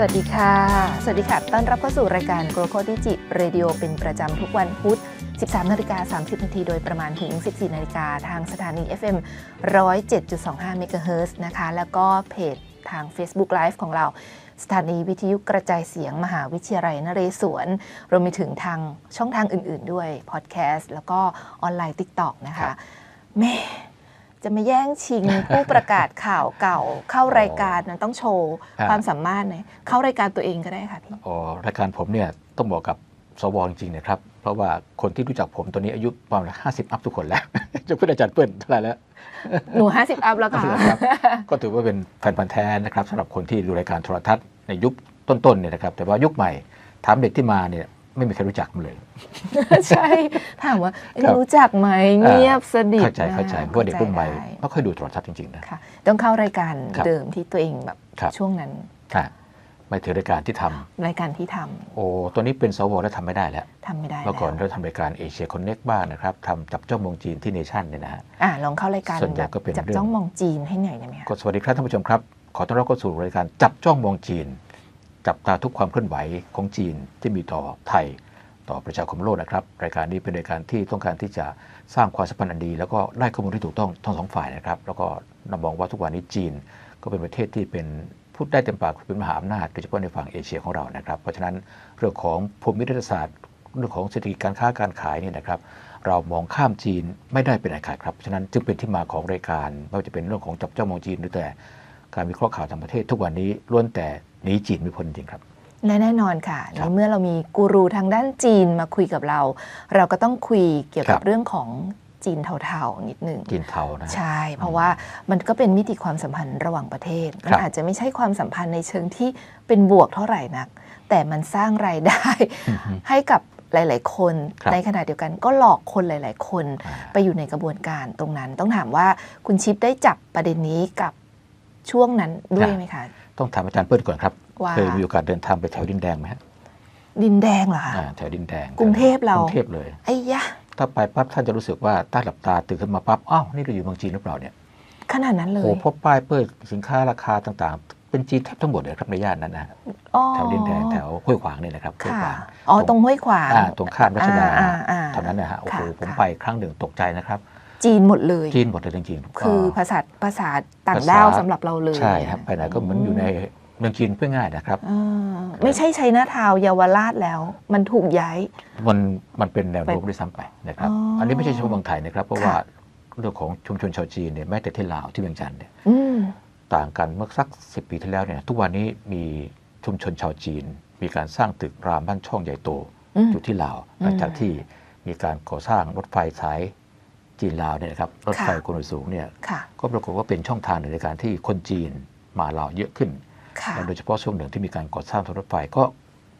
สวัสดีค่ะ สวัสดีค่ะ ต้อนรับเข้าสู่รายการ g r o c o d i g i Radio เป็นประจำทุกวันพุธ 13 นาฬิกา 30 นาที โดยประมาณถึง 14 นาฬิกาทางสถานี FM 107.25 MHz นะคะ แล้วก็เพจทาง Facebook Live ของเรา สถานีวิทยุกระจายเสียงมหาวิทยาลัยนเรศวร รวมไปถึงทางช่องทางอื่น ๆ ด้วย พอดแคสต์ แล้วก็ออนไลน์ TikTok นะครัคะบแม่ จะมาแย่งชิงผู้ประกาศข่าวเก่า เข้ารายการนั้นต้องโชว์ครับความสามารถหน่อยเข้ารายการตัวเองก็ได้ค่ะพี่อ๋อรายการผมเนี่ยต้องบอกกับสวจริงๆนะครับ เพราะว่าคนที่รู้จักผมตอนนี้อายุประมาณห้าสิบอัพทุกคนแล้วจะเพื่อนอาจารย์เปิ้ลเท่าไหร่แล้ว หนู50อัพแล้วค่ะครับก็ถือว่าเป็นแฟนพันธ์แท้นะครับสำหรับคนที่ดูรายการโทรทัศน์ในยุคต้นๆเนี่ยนะครับแต่ว่ายุคใหม่ถามเด็กที่มาเนี่ย ไม่มีใครรู้จักมันเลย ใช่ถามว่าเอ๊ะครับรู้จักไหมเงียบสนิทเข้าใจเข้าใจมเพราะว่าเด็กรุ่นใหม่เข้าใจได้ไม่ค่อยดูโทรทัศน์จริงๆนะค่ะต้องเข้ารายการครับเดิมที่ตัวเองแบบครับช่วงนั้นค่ะไม่ถือรายการที่ทำรายการที่ทำโอ้ตัวนี้เป็นสวแล้วทำไม่ได้แล้วทำไม่ได้เมื่อก่อนแล้วเราทำรายการเอเชียคอนเน็กบ้างนะครับทำจับจ้องมองจีนที่เนชั่นเนี่ยนะฮะอะลองเข้ารายการส่วนใหญ่แบบก็เป็นจับเรื่องจ้องมองจีนให้หน่อยได้ไหมคะก็สวัสดีครับท่านผู้ชมครับ ขอต้อนรับเข้าสู่รายการจับจ้องมองจีน จับตาทุกความเคลื่อนไหวของจีนที่มีต่อไทย ต่อประชาคมโลกนะครับ รายการนี้เป็นรายการที่ต้องการที่จะสร้างความสัมพันธ์อันดี แล้วก็ได้ข้อมูลที่ถูกต้องทั้งสองฝ่ายนะครับ แล้วก็นำมองว่าทุกวันนี้จีน ก็เป็นประเทศที่เป็นพูดได้เต็มปากเป็นมหาอำนาจโดยเฉพาะในฝั่งเอเชียของเรานะครับ เพราะฉะนั้นเรื่องของภูมิรัฐศาสตร์เรื่องของเศรษฐกิจการค้าการขายเนี่ยนะครับ เรามองข้ามจีนไม่ได้เป็นอันขาดครับเพราะฉะนั้นจึงเป็นที่มาของรายการไม่ว่าจะเป็นเรื่องของจับเจ้องมองจีนหรือแต่การวิเคราะห์ข่าวต่างประเทศทุกวันนี้ล้วนแต่ หนีจีนไม่พ้นจริงครับและแน่นอนค่ะครัในบเมื่อเรามีกูรูทางด้านจีนมาคุยกับเรา เราก็ต้องคุยเกี่ยวครักับบเรื่องของจีนเทาๆนิดนึงจีนเทานะฮะใช่ เพราะว่ามันก็เป็นมิติความสัมพันธ์ระหว่างประเทศมันครับอาจจะไม่ใช่ความสัมพันธ์ในเชิงที่เป็นบวกเท่าไหร่นัก แต่มันสร้างรายได้อือฮึให้กับหลาย ๆ คนครับในขณะเดียวกันก็หลอกคนหลาย ๆ คนอ่าไปอยู่ในกระบวนการตรงนั้น ต้องถามว่าคุณชิปได้จับประเด็นนี้กับช่วงนั้นด้วยไหมคะ ต้องถามอาจารย์เปิ้ลก่อนครับ ว่า เคยมีโอกาสเดินทางไปแถวดินแดงไหมฮะดินแดงเหรอคะ อ่าแถวดินแดงกรุงเทพเรากรุงเทพเลย ไอ้ยะ ถ้าไปปั๊บท่านจะรู้สึกว่าใต้หลับตาตื่นขึ้นมาปั๊บอ้าวนี่เราอยู่เมืองจีนหรือเปล่าเนี่ยขนาดนั้นเลโอ้ยพบป้ายเปิดสินค้าราคาต่างๆ เป็นจีนแทบทั้งหมดเลยครับในย่านนั้นนะฮะอ๋อแถวดินแดงแถวห้วยขวางเนี่ยนะครับห้วยค่ะขวาง อ๋อ ตรงห้วยขวาง อ่าตรงข้ามรัชดาอ่อ่เท่านั้นนะฮะโอ้โหค่ะผมค่ะ ไปครั้งหนึ่งตกใจนะครับ จีนหมดเลยจีนหมดเลยจริงๆคือก็ภาษาภาษาต่างด้าวสำหรับเราเลยใช่ครับไปไหนก็เหมือนอยู่ในเมืองจีนเพื่อง่ายนะครับอ่าไม่ใช่ชัยนาทาวน์เยาวราชแล้ว มันถูกย้ายมันมันเป็นแนวโน้มไปด้วยซ้ำไปนะครับอ๋ออัอันนี้ไม่ใช่เฉพาะเมืองไทยนะครับ เพราะค่ะว่าเรื่องของชุมชนชาวจีนเนี่ยแม้แต่ที่ลาวที่เวียงจันทร์เนี่ยอืมต่างกันเมื่อสักสิปีที่แล้วเนี่ยทุกวันนี้มีชุมชนชาวจีน มีการสร้างตึกรามบ้านช่องใหญ่โตอืมอยู่ที่ลาวหลังจากที่มีการก่อสร้างรถไฟสาย จีนลาวเนี่ยนะครับรถไฟค่ะความเร็วสูงเนี่ยค่ะก็ปรากฏว่าเป็นช่องทางหนึ่งในการที่คนจีนมาลาวเยอะขึ้นค่ะและโดยเฉพาะช่วงหนึ่งที่มีการก่อสร้างทางรถไฟก็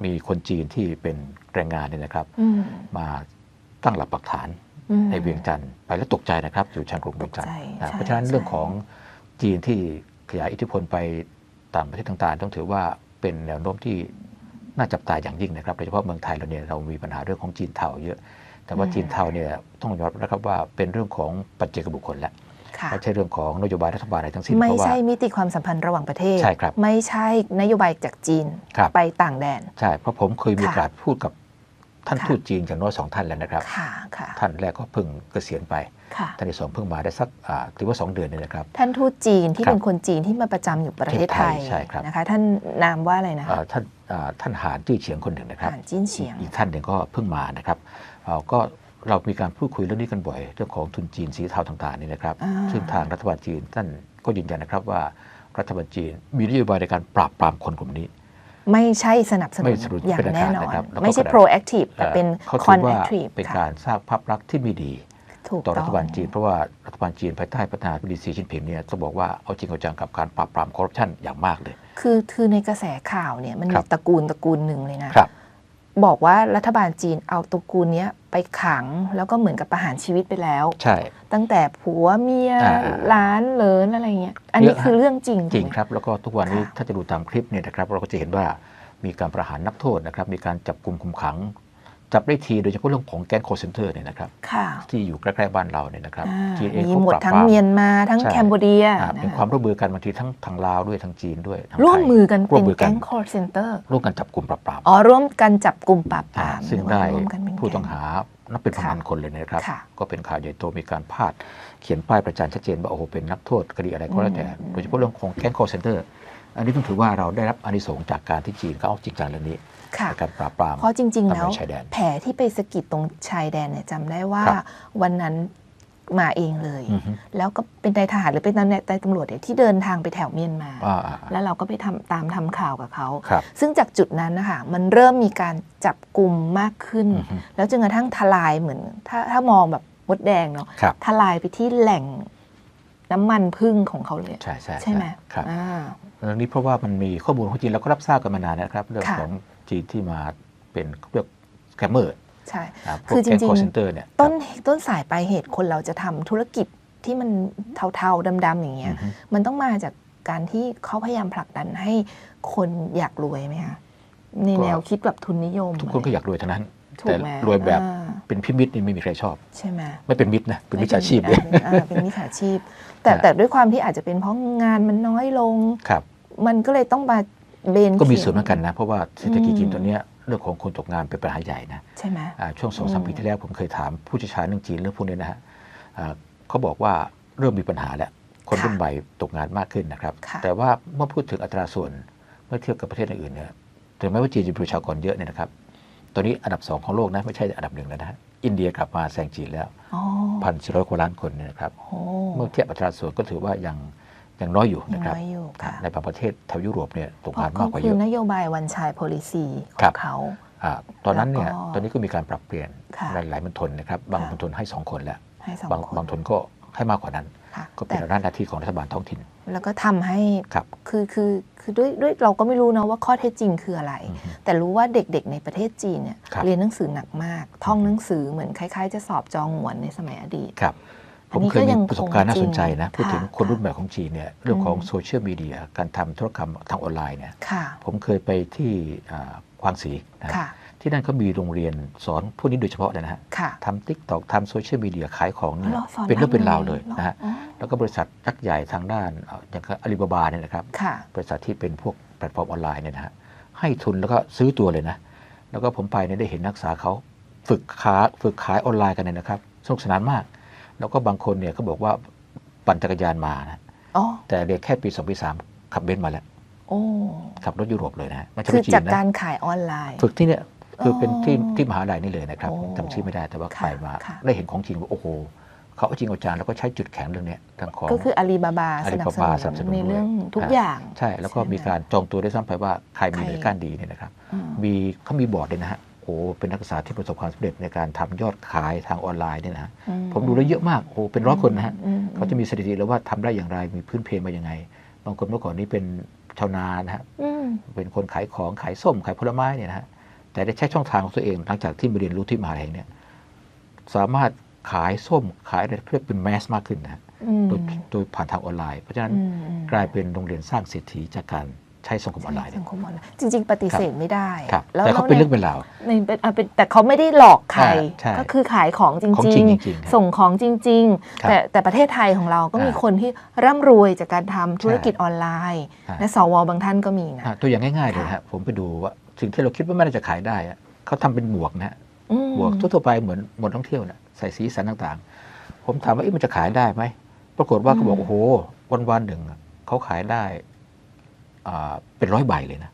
มีคนจีนที่เป็นแรงงานเนี่ยนะครับอืมมาตั้งหลักปักฐานอืมในเวียงจันทร์ไปแล้วตกใจนะครับ อยู่ชานกรุงเวียงจันทร์ตกใจนะใช่เพราะฉะนั้นใช่เรื่องของจีนที่ขยายอิทธิพลไปต่างประเทศต่างๆ ต้องถือว่าเป็นแนวโน้มที่น่าจับตาอย่างยิ่งนะครับโดยเฉพาะเมืองไทยเราเนี่ยเรามีปัญหาเรื่องของจีนเทาเยอะ แต่ว่าจีนเทาเนี่ยต้องยอมรับนะครับว่าเป็นเรื่องของปัจเจกบุคคลแล้วค่ะไม่ใช่เรื่องของนโยบายรัฐบาลอะไรทั้งสิ้นไม่เพราะว่าใช่มิติความสัมพันธ์ระหว่างประเทศใช่ครับไม่ใช่นโยบายจากจีนครับไปต่างแดน ใช่เพราะผมเคยมีโอกาสพูดกับท่านค่ะทูตจีนอย่างน้อยสองท่านแล้วนะครับค่ะค่ะท่านแรกก็เพิ่งเกษียณไปค่ะท่านที่สองเพิ่งมาได้สักอ่าถือว่าสองเดือนนี่นะครับ ท่านทูตจีนที่ครับเป็นคนจีนที่มาประจำอยู่ประเทศไทยใช่ครับนะคะท่านนามว่าอะไรนะเอ่คะอท่านอ่า ท่านหานจื้อเฉียงคนหนึ่งนะครับผ่านจิ้นเฉียงอีกท่านหนึ่งก็เพิ่งมานะครับเอ่อก็เรามีการพูดคุยเรื่องนี้กันบ่อย เรื่องของทุนจีนสีเทาต่างๆนี่นะครับอ่าซึ่งทางรัฐบาลจีนท่านก็ยืนยันนะครับว่ารัฐบาลจีนมีนโยบายในการปราบปรามคนกลุ่มนี้ ไม่ใช่สนับสนุไม่นสนับสนุนอย่างเป็นอันแน่ขาดนอนนะครับแล้วก็ไม่ใช่ขณะ proactive แต่เป็นเขาถือว่า conactive เป็นค่ะการสร้างภาพลักษณ์ที่ไม่ดีถูก ต่อรัต้อฐงบาลจีนเพราะว่ารัฐบาลจีนภายใต้ประธานาธิบดีสีจิ้นผิงเนี่ยต้องบอกว่าเอาจริงเอาจังกับการปราบปรามคอร์รัปชันอย่างมากเลย คือคือในกระแสข่าวเนี่ยมันคมีรับตระกูลตระกูลหนึ่งเลยนะครับบอกว่ารัฐบาลจีนเอาตระกูลเนี้ยไปขังแล้วก็เหมือนกับประหารชีวิตไปแล้ว ใช่ ตั้งแต่ผัวเมียอ่าหล้านเหลินอะไรเงี้ยอันนี้เยอะฮะคือเรื่องจริงจริงถูกไหมครับ แล้วก็ทุกวันนี้ค่ะถ้าจะดูตามคลิปเนี่ยนะครับเราก็จะเห็นว่ามีการประหารนักโทษนะครับ มีการจับกลุ่มคุมขัง จับได้ทีโดยเฉพาะเรื่องของแก๊งโคเซนเตอร์เนี่ยนะครับค่ะที่อยู่ใกล้ๆบ้านเราเนี่ยนะครับอ่าจีนเองมีเขาหมดปราบทั้งปรามเมียนมาทั้งใช่แคนเบเดียอ่านะเป็นคะความร่วมมือกันบางทีทั้งทางลาวด้วยทางจีนด้วยทางร่วมไทยมือกันร่วเป็มนมือกันแก๊ง call center ร่วมกันจับกลุ่มปราบปรามอ๋อร่วมกันจับกลุ่มปราบปอ่ารามซึ่งได้ร่วมกันเป็นผู้ต้องแก๊หานับเป็นพันค่ะๆคนเลยนะครับค่ะก็เป็นข่าวใหญ่โตมีการพาด เขียนป้ายประจานชัดเจนว่าโอ้โหเป็นนักโทษคดีอะไรก็แล้วแต่อืมโดยเฉพาะเรื่องของแก๊ง call center อันนี้ต้องถือว่าเราได้รับอานิสงส์จากการที่จีนเขาเอาจริงจังเรื่องนี้ค่ะ ในการปราบปรามเพราะจริง ๆ แล้วตามแนวชายแดนแผลที่ไปสะกิดตรงชายแดนเนี่ยจำได้ว่าครับวันนั้นมาเองเลยอือฮึแล้วก็เป็นนายทหารหรือเป็นนายตำรวจเนี่ยที่เดินทางไปแถวเมียนมาอ่าอ่าแล้วเราก็ไปทำตามทำข่าวกับเขาครับซึ่งจากจุดนั้นนะคะมันเริ่มมีการจับกลุ่มมากขึ้นอือฮึแล้วจนกระทั่งทลายเหมือน ถ้าถ้ามองแบบมดแดงเนาะครับทลายไปที่แหล่งน้ำมันพึ่งของเขาเลย ใช่ใช่ใช่ไหมครับอ่าเรื่องนี้เพราะว่ามันมีข้อมูลของจีนเราก็รับทราบกันมานานนะครับ เรื่องค่ะของ จีนที่มาเป็นเรียกแคมเมอร์ใช่พวคืกอจแก๊งริงคอๆเซนเตอร์เนี่ยต้นต้นสายปลายเหตุคนเราจะทำธุรกิจที่มันเทาๆดำๆอย่างเงี้ยอือฮึมันต้องมาจากการที่เขาพยายามผลักดันให้คนอยากรวยไหมคะในแนวคิดแบบทุนนิยม ทุกคนก็อยากรวยทั้งนั้นถูแต่กไหมรวยแบบอ่าเป็นพิมิตนี่ไม่มีใครชอบ ใช่ไหมไม่เป็นมิตรนะเป็นมิจฉาชีพเลยอ่าเป็นมิจฉาชีพ แต่อ่าแต่ด้วยความที่อาจจะเป็นเพราะงานมันน้อยลงครับมันก็เลยต้องมา เบนก็มีข็ส่วนเหมือนกันนะ เพราะว่าเศรษฐกิจอืมจีนตอนเนี้ยเรื่องของคนตกงานเป็นปัญหาใหญ่นะใช่ไหมอ่าช่วงสองสามอืมปีที่แล้วผมเคยถามผู้เชี่ยวชาญเรื่องจีนเรื่องพวกนี้นะฮะอ่าเขาบอกว่าเริ่มมีปัญหาแล้วคนรุ่นใหม่ตกงานมากขึ้นนะครับค่ะแต่ว่าเมื่อพูดถึงอัตราส่วนเมื่อเทียบกับประเทศอื่นๆเนี่ยถึงแม้ว่าจีนจะมีประชากรเยอะเนี่ยนะครับตอนนี้อันดับสองของโลกนะไม่ใช่อันดับหนึ่งแล้วนะฮะอินเดียกลับมาแซงจีนแล้วอ๋อพันสี่ร้อยกว่าล้านคนเนี่ยนะครับโอ้เมื่อเทียบอัตราส่วนก็ถือว่ายัง ยังน้อยอยู่ยังนะครับน้อยอยู่ค่ะในบางประเทศแถวยุโรปเนี่ยตกเพราะงานมาเขากกว่าคืเยออะนโยบายวันชาย policy ขครัองบเขาอ่าตอนนั้นเนี่ยแล้วก็ตอนนี้ก็มีการปรับเปลี่ยนค่ะในหลายมณฑลนะครับบางค่ะมณฑลให้สองคนแล้วให้สองบางคนบางมณฑลก็ให้มากกว่านั้นค่ะก็เป็นแต่หน้าที่ของรัฐบาลท้องถิ่น แล้วก็ทำให้ครับคือคือคือด้วยด้วยเราก็ไม่รู้นะว่าข้อเท็จจริงคืออะไรอือฮึแต่รู้ว่าเด็กๆในประเทศจีนเนี่ยครับเรียนหนังสือหนักมาก ท่องหนังสือเหมือนคล้าย ๆ จะสอบจองหวนในสมัยอดีตครับอั ผนมนี้เคยก็ยัมีงประสบการณ์คงน่าสนใจนะจริงพูดถึงค่ะคนรุ่นใหม่ของจีนเนี่ยเรื่องของอืมโซเชียลมีเดียการทำธุรกรรมทางออนไลน์เนี่ยค่ะผมเคยไปที่อ่าควางสีนะค่ะที่นั่นเขามีโรงเรียนสอนพวกนี้โดยเฉพาะเลยนะฮะค่ะทำทิกตอกทำโซเชียลมีเดียขายของเนี่ยหรอสเป็นเรื่องเป็นราวทำเลยหรอนะฮะอ๋อแล้วก็บริษัทยักษ์ใหญ่ทางด้านเอ่ออย่างอาลีบาบาเนี่ยนะครับค่ะบริษัทที่เป็นพวกแพลตฟอร์มออนไลน์เนี่ยนะฮะให้ทุนแล้วก็ซื้อตัวเลยนะ แล้วก็ผมไปเนี่ยได้เห็นนักศึกษาเขาฝึกค้าฝึกขายออนไลน์กันเนี่ยนะครับสนุกสนานมาก แล้วก็บางคนเนี่ยเขาบอกว่าปั่นจักรยานมานะอ๋อแต่เด็กแค่ปีสองปีสามขับเบนซ์มาแล้วโอ้ขับรถยุโรปเลยนะฮะไม่ใช่คืรอถจีจากนนะการขายออนไลน์ ฝึกที่เนี่ยคือเป็นที่อ๋อที่มหาลัยนี่เลยนะครับโอ้ผมจำชื่อไม่ได้แต่ว่าค่ะไปมาค่ะได้เห็นของจริงว่าโอ้โหเขาเอาจริงเอาจังแล้วก็ใช้จุดแข็งเรื่องเนี้ยทางของก็คืออาลีบาบาสนับส Alibaba สนับสนุนุนนในเรื่องด้วยทุกอ่าอย่าง ใช่แล้วก็ใช่ไหมมีการจองตัวได้วยซ้ำไปว่าใครมีใครในการดีเนี่ยนะครับอืมมีเขามีบอร์ดเลยนะฮะ โอ้เป็นนักศึกษาที่ประสบความสำเร็จในการทำยอดขายทางออนไลน์เนี่ยนะฮะอืผมดูแล้วเยอะมากโอ้เป็นร้อยคนนะฮะอืมเขาจะมีสถิติแล้วว่าทำได้อย่างไรมีพื้นเพมาอย่างไง บางคนเมื่อก่อนนี้เป็นชาวนานะฮะอืมเป็นคนขายของขายส้มขายผลไม้เนี่ยนะฮะแต่ได้ใช้ช่องทางของตัวเอง หลังจากที่มาเรียนรู้ที่มหาลัยเนี่ยสามารถขายส้มขายอะไรเพื่อเป็นแมสมากขึ้นนะฮะอืมโดยโดยผ่านทางออนไลน์ เพราะฉะนั้นอืมอืมกลายเป็นโรงเรียนสร้างเศรษฐีจากการ ใช้สังคมออนไลน์สัเนี่ยงคมออนไลน์จริง ๆ ปฏิเสธไม่ได้ครับแล้วแต่เขาเป็นเรื่องเป็นราวในเป็นอะเป็นแต่เขาไม่ได้หลอกใครอ่าใช่ก็คือขายของจของริจริงงจริงๆครับๆส่งของจริงครับๆแต่แต่ประเทศไทยของเราก็มีอ่าคนที่ร่ำรวยจากการทำธุรกิจออนไลน์อ่าและสวบางท่านก็มีนะอะตัวอย่างง่ายๆเลยนะฮะผมไปดูว่าสิ่งที่เราคิดว่าไม่น่าจะขายได้อะเขาทำเป็นหมวกนะฮะอืมหมวกทั่วๆไปเหมือนหมวกท่องเที่ยวนะใส่สีสันต่างๆ ผมถามว่าเอ๊ะมันจะขายได้ไหมปรากฏว่าเขาบอกโอ้โหวันวันๆหนึ่งอะเขาขายได้อ่า เป็นร้อยใบเลยนะ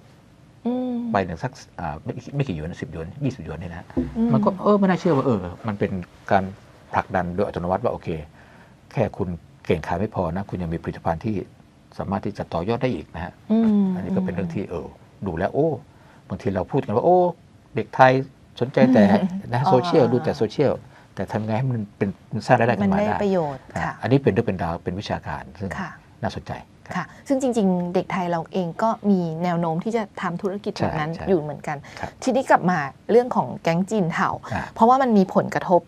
อืมใบหนึ่งสักอ่าไม่ไม่กี่หยวนสิบหยวนยี่สิบหยวนเนี่ยนะฮะอืมันก็เออไม่น่าเชื่อว่าเออ มันเป็นการผลักดันโดยอัตโนมัติว่าโอเค แค่คุณเก่งขายไม่พอนะ คุณยังมีผลิตภัณฑ์ที่สามารถที่จะต่อยอดได้อีกนะฮะมอันนี้ก็เป็นเรื่องที่เออดูแล้วโอ้บางทีเราพูดกันว่าโอ้เด็กไทยสนใจแต่นะโซเชียลดูแต่โซเชียลแต่ทำไงให้มันเป็นมันสร้างรายได้มัขึ้นนมาได้ได้ประโยชน์อะค่ะอันนี้เป็นเรื่องเป็นราวเป็นวิชาการซึ่งค่ะน่าสนใจ ครับค่ะ ซึ่งจริง ๆ เด็กไทยเราเองก็มีแนวโน้มที่จะทำธุรกิจใช่แบบนั้นใช่อยู่เหมือนกันครับทีนี้กลับมาเรื่องของแก๊งจีนเห่าอ่า เพราะว่ามันมีผลกระทบ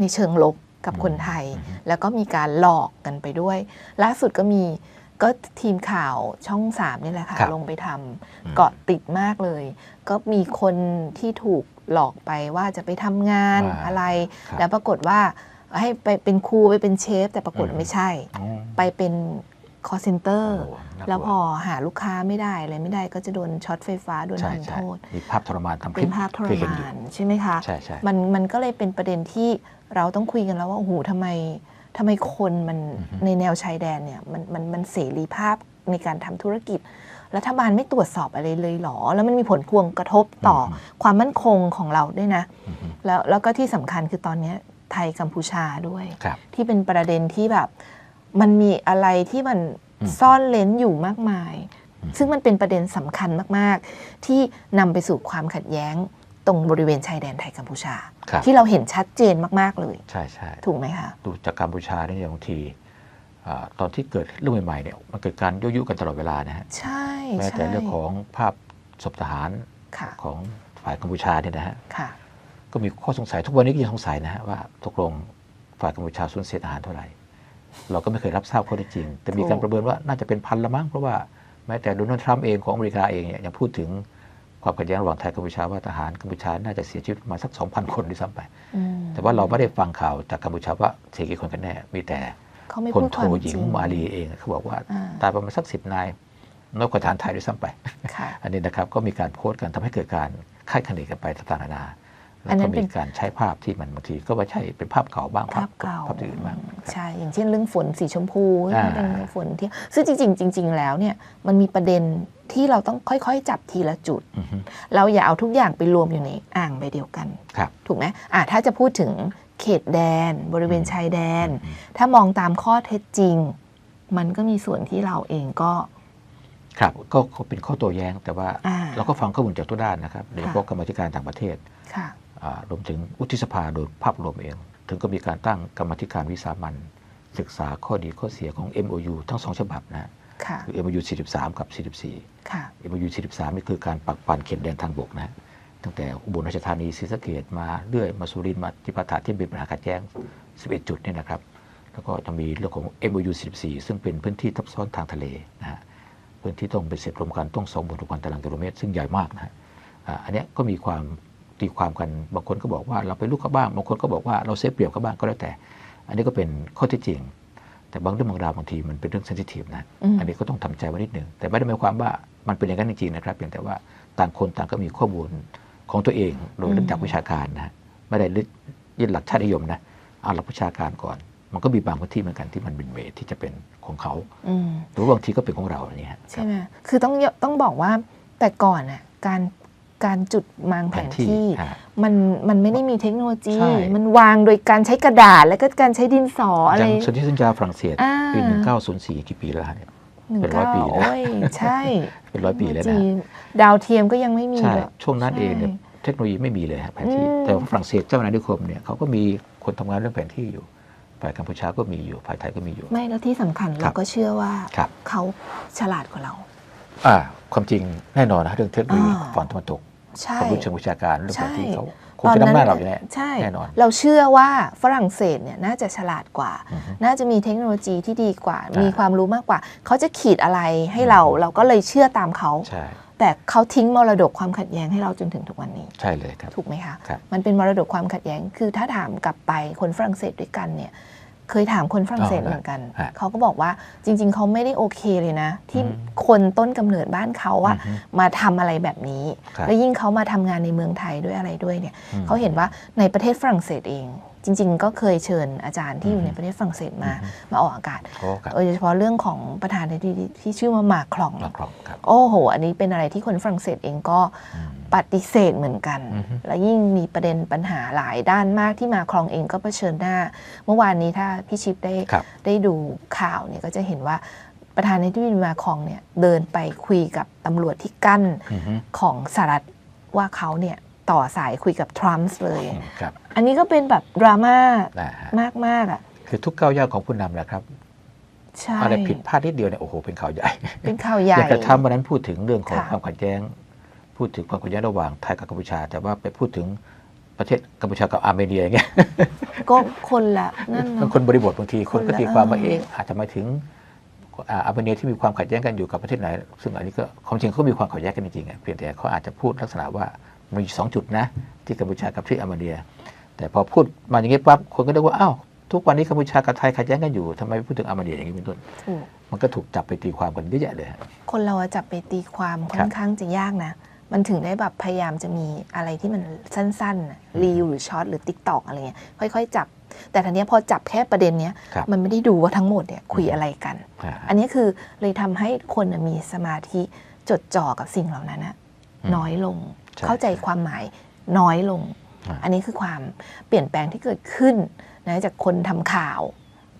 ในเชิงลบกับอืมคนไทยอืมแล้วก็มีการหลอกกันไปด้วย ล่าสุดก็มีก็ทีมข่าวช่องสามนี่แหละค่ะครับลงไปทอืมำเกาะติดมากเลย ก็มีคนที่ถูกหลอกไปว่าจะไปทำงานอ่าอะไรครับแล้วปรากฏว่าให้ไปเป็นครูไปเป็นเชฟ แต่ปรากฏอืมไม่ใช่อ๋อไปเป็น call center โอ้น่ากลัวแล้วพอหาลูกค้าไม่ได้อะไรไม่ได้ก็จะโดนช็อตไฟฟ้าโดนใช่ทำใช่โทษมีภาพทรมานทำคเป็ลินปภาพทรเคยเห็นอมายู่นใช่ไหมคะใช่ใช่มันมันก็เลยเป็นประเด็นที่เราต้องคุยกันแล้วว่าโอ้โหทำไมทำไมคนมันอือฮึในแนวชายแดนเนี่ยมันมันมันเสรีภาพในการทำธุรกิจรัฐบาลไม่ตรวจสอบอะไรเลยเหรอ แล้วมันมีผลพวงกระทบต่ออความมั่นคงของเราด้วยนะอือฮึแล้วแล้วก็ที่สำคัญคือตอนเนี้ยไทยกัมพูชาด้วยครับที่เป็นประเด็นที่แบบ มันมีอะไรที่มันอืมซ่อนเลนอยู่มากมายอืมซึ่งมันเป็นประเด็นสำคัญมาก ๆ ที่นำไปสู่ความขัดแย้งตรงบริเวณชายแดนไทยกัมพูชาครับที่เราเห็นชัดเจนมาก ๆ เลย ใช่ใช่ถูกไหมคะดูจากกัมพูชาเนี่ยบางทีอ่าตอนที่เกิดเรื่องใหม่ๆเนี่ยมันเกิดการยั่วยุกันตลอดเวลานะฮะใช่แม้ใช่แต่เรื่องของภาพศพทหารค่ะของฝ่ายกัมพูชาเนี่ยนะฮะค่ะก็มีข้อสงสัยทุกวันนี้ก็ยังสงสัยนะฮะว่าตกลงฝ่ายกัมพูชาสูญเสียทหารเท่าไหร่ เราก็ไม่เคยรับทราบข้อเท็จจริง แต่มีการถูกประเมินว่าน่าจะเป็นพันละมั้งเพราะว่าแม้แต่โดนัลด์ทรัมป์เองของอเมริกาเองเนี่ยยังพูดถึงความขัดแย้งระหว่างไทยกัมพูชาว่าทหารกัมพูชาน่าจะเสียชีวิตประมาณสัก 2,000 คนด้วยซ้ำไปอืมแต่ว่าเราไม่ได้ฟังข่าวจากกัมพูชาว่าเสียกี่คนกันแน่ มีแต่เขาไม่พลพูดโทความหจญิริงงมาลีเองเขาบอกว่าอ่าตายประมาณสักสิบนายน้อยกว่าทหารไทยด้วยซ้ำไปค่ะอันนี้นะครับก็มีการโพสต์กันทำให้เกิดการคาดคะเนกันไปต่างๆนานาอั แล้วนนั้ก็นเป็มีนการใช้ภาพที่มันบางทีก็ว่าใช่เป็นภาพเก่าบ้างภาพเก่าภาพอื่นบ้างครับใช่อย่างเช่นเรื่องฝนสีชมพูอ่าเป็นฝนที่ซึ่งจริงๆจริง ๆ แล้วเนี่ยมันมีประเด็นที่เราต้องค่อยๆ จับทีละจุดอือฮึเราอย่าเอาทุกอย่างไปรวมอยู่ในอ่างใบเดียวกันครับถูกไหมอะถ้าจะพูดถึงเขตแดน บริเวณชายแดนอืมถ้ามองตามข้อเท็จจริง มันก็มีส่วนที่เราเองก็ครับก็ก็เป็นข้อโต้แย้งแต่ว่าอ่าเราก็ฟังข้อมูลจากทุกด้านนะครับโดยเฉพาะกรรมาธิการต่างประเทศค่ะอ่า รวมถึงวุฒิสภาโดยภาพรวมเอง ถึงก็มีการตั้งกรรมาธิการวิสามันศึกษาข้อดีข้อเสียของ MOU ทั้งสองฉบับนะฮะค่ะคือ MOU 43 กับ 44ค่ะ MOU 43 นี่คือการปักปันเขตแดนทางบกนะฮะตั้งแต่อุบลราชธานีศรีสะเกดมาเรื่อยมาสุรินทร์มาที่พัทยาที่เป็นปัญหาขัดแย้ง 11 จุดเนี่ยนะครับ แล้วก็จะมีเรื่องของ MOU 44 ซึ่งเป็นพื้นที่ทับซ้อนทางทะเลนะฮะพื้นที่ต้องเป็นเสร็จรวมกันต้อง2 6 0 0 0ตารางกิโลเมตร ซึ่งใหญ่มากนะฮะอ่าอันเนี้ยก็มีความ ตีความกันบางคนก็บอกว่าเราไปลูกเขาบ้างบางคนก็บอกว่าเราเสียเปรียบเขาบ้างก็แล้วแต่ อันนี้ก็เป็นข้อเท็จจริง แต่บางเรื่องบางราวบางทีมันเป็นเรื่องเซนซิทีฟนะอืมอันนี้ก็ต้องทำใจไว้นิดหนึ่งแต่ไม่ได้หมายความว่ามันเป็นอย่างนั้นจริงๆนะครับเพียงแต่ว่าต่างคนต่างก็มีข้อมูลของตัวเองโดยอืมเรื่องจากวิชาการนะฮะไม่ได้ยึดหลักชาตินิยมนะเอาหลักวิชาการก่อนมันก็มีบางพื้นที่เหมือนกันที่มันเป็นเวทที่จะเป็นของเขาอืมหรือว่าบางทีก็เป็นของเราเนี่ยฮะใช่ไหมคือต้องยต้องบอกว่าแต่ก่อนน่ะการ การจุดมางแผนที่อ่ามันมันไม่ได้มีเทคโนโลยีใช่มันวางโดยการใช้กระดาษ แล้วก็การใช้ดินสออะไรอย่างสนธิสัญญาฝรั่งเศสอ่าปี1904 กี่ปีแล้วฮะเนี่ยหนึ่งเป็นร้อยเก้าปีนะโอ้ยใช่ เป็นร้อยปีแล้วนะจีดาวเทียมก็ยังไม่มีใช่เลยช่วงนั้นเองเนี่ยใช่เทคโนโลยีไม่มีเลยฮะแผนที่อืมแต่ว่าฝรั่งเศสเจ้าอาณานิคมเนี่ยเขาก็มีคนทำงานเรื่องแผนที่อยู่ฝ่ายกัมพูชาก็มีอยู่ฝ่ายไทยก็มีอยู่ ไม่แล้วที่สำคัญครัเราบก็เชื่อว่าครับเขาฉลาดกว่าเรา อ่าความจริงแน่นอนนะเรื่องเทคโนโลยีอ่าฝั่งตะวันตกใช่ ความรู้เชิงวิชาการเรื่องแผนที่ใช่เขาคงจะนำหน้าเราอยู่แน่ใช่แน่นอน เราเชื่อว่าฝรั่งเศสเนี่ยน่าจะฉลาดกว่าอือฮึน่าจะมีเทคโนโลยีที่ดีกว่าอ่ามีมีความรู้มากกว่า เขาจะขีดอะไรให้เราอืมเราก็เลยเชื่อตามเขาใช่แต่เขาทิ้งมรดกความขัดแย้งให้เราจนถึงทุกวันนี้ ใช่เลยครับ ถูกไหมคะครับมันเป็นมรดกความขัดแย้ง คือถ้าถามกลับไปคนฝรั่งเศสด้วยกันเนี่ย เคยถามคนฝรั่งเศสอ๋อเหมือนกันฮะเขาก็บอกว่าจริง ๆ เขาไม่ได้โอเคเลยนะ ที่อืมคนต้นกำเนิดบ้านเขาอะอือฮึมาทำอะไรแบบนี้ครับแล้วยิ่งเขามาทำงานในเมืองไทยด้วยอะไรด้วยเนี่ยอืมเขาเห็นว่าในประเทศฝรั่งเศสเอง จริง ๆ ก็เคยเชิญอาจารย์ที่อยู่อือฮึในประเทศฝรั่งเศสมาอือฮึมาออกอากาศโอ้ครับโดยเฉพาะเรื่องของประธานาธิบดีที่ชื่อว่ามาครองมาครองครับโอ้โห อันนี้เป็นอะไรที่คนฝรั่งเศสเองก็อืมปฏิเสธเหมือนกันอือฮึและยิ่งมีประเด็นปัญหาหลายด้านมากที่มาครองเองก็เผชิญหน้า เมื่อวานนี้ถ้าพี่ชิปได้ครับได้ดูข่าวเนี่ยก็จะเห็นว่าประธานาธิบดีมาครองเนี่ยเดินไปคุยกับตำรวจที่กั้นอือฮึของสหรัฐว่าเขาเนี่ย ต่อสายคุยกับทรัมป์เลยอืมครับอันนี้ก็เป็นแบบดราม่านะฮะมากๆอะ คือทุกก้าวย่างของผู้นำนะครับ ใช่อะไรผิดพลาดนิดเดียวเนี่ยโอ้โหเป็นข่าวใหญ่เป็นข่าวใหญ่อย่างกระทำวันนั้นพูดถึงเรื่องของค่ะ ความขัดแย้ง พูดถึงความขัดแย้งระหว่างไทยกับกัมพูชา แต่ว่าไปพูดถึงประเทศกัมพูชากับอาร์เมเนียอย่างเงี้ยก็คนละนั่นบางเนาะคนบริบทบางทีคนก็คนละตีความว่าเออ เอ๊ะอาจจะหมายถึงอ่าอาร์เมเนียที่มีความขัดแย้งกันอยู่กับประเทศไหน ซึ่งอันนี้ก็ความจริงเขามีความขัดแย้งกันจริงๆอะเพียงแต่เขาอาจจะพูดลักษณะว่า มีอยู่สองจุดนะ ที่กัมพูชากับที่อาร์เมเนีย แต่พอพูดมาอย่างนี้ปั๊บคนก็นึกว่าอ้าวทุกวันนี้กัมพูชากับไทยขัดแย้งกันอยู่ทำไมไม่พูดถึงอาร์เมเนียอย่างนี้เป็นต้นถูกมันก็ถูกจับไปตีความกันเยอะแยะเลยฮะคนเราอะจับไปตีความค่ครัอนบข้างจะยากนะมันถึงได้แบบพยายามจะมีอะไรที่มันสั้นๆรีวหรือช็อตหรือติ๊กตอกอะไรเงี้ยค่อยๆ จับ แต่ทีเนี้ยพอจับแค่ประเด็นเนี้ยครับมันไม่ได้ดูว่าทั้งหมดเนี่ยคุยอะไรกันอ่าอันนี้คือเลยทำให้คนน่ะมีสมาธิจดจ่อกับสิ่งเหล่านั้นนะอืมน้อยลงใช่ เข้าใจความหมายน้อยลงอ่าอันนี้คือความเปลี่ยนแปลงที่เกิดขึ้นนะจากคนทำข่าว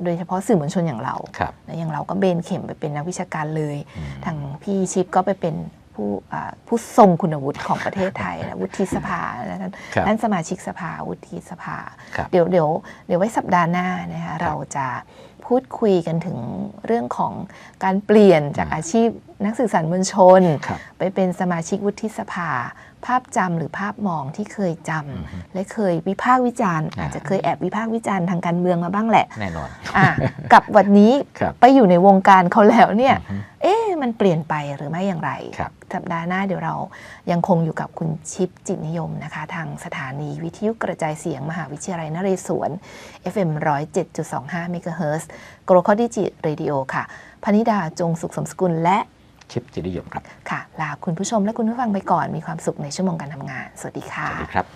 โดยเฉพาะสื่อมวลชนอย่างเราครับนะอย่างเราก็เบนเข็มไปเป็นนักวิชาการเลยอืมทางพี่ชิปก็ไปเป็นผู้อ่าผู้ทรงคุณวุฒิของประเทศไทยนะวุฒิสภานะท่านครับท่านสมาชิกสภาวุฒิสภาครับเดี๋ยวเดี๋ยวเดี๋ยวไว้สัปดาห์หน้านะคะเราจะพูดคุยกันถึงเรื่องของการเปลี่ยนจากอืมอาชีพนักสื่อสารมวลชนครับไปเป็นสมาชิกวุฒิสภา ภาพจำหรือภาพมองที่เคยจำอือฮึและเคยวิพากษ์วิจารณ์อ่าอาจจะเคยแอบวิพากษ์วิจารณ์ทางการเมืองมาบ้างแหละ แน่นอนอะกับวันนี้ครับไปอยู่ในวงการเขาแล้วเนี่ยอือฮึเอ๊ะมันเปลี่ยนไปหรือไม่อย่างไรครับสัปดาห์หน้าเดี๋ยวเรายังคงอยู่กับคุณชิปจิตนิยมนะคะ ทางสถานีวิทยุกระจายเสียงมหาวิทยาลัยนเรศวร FM 107.25เมกะเฮิรตซ์โกลคอดิจิเรดิโอค่ะพนิดาจงสุขสมสกุลและ ชิปจิตนิยมครับ ค่ะ ลาคุณผู้ชมและคุณผู้ฟังไปก่อน มีความสุขในชั่วโมงการทำงาน สวัสดีค่ะ สวัสดีครับ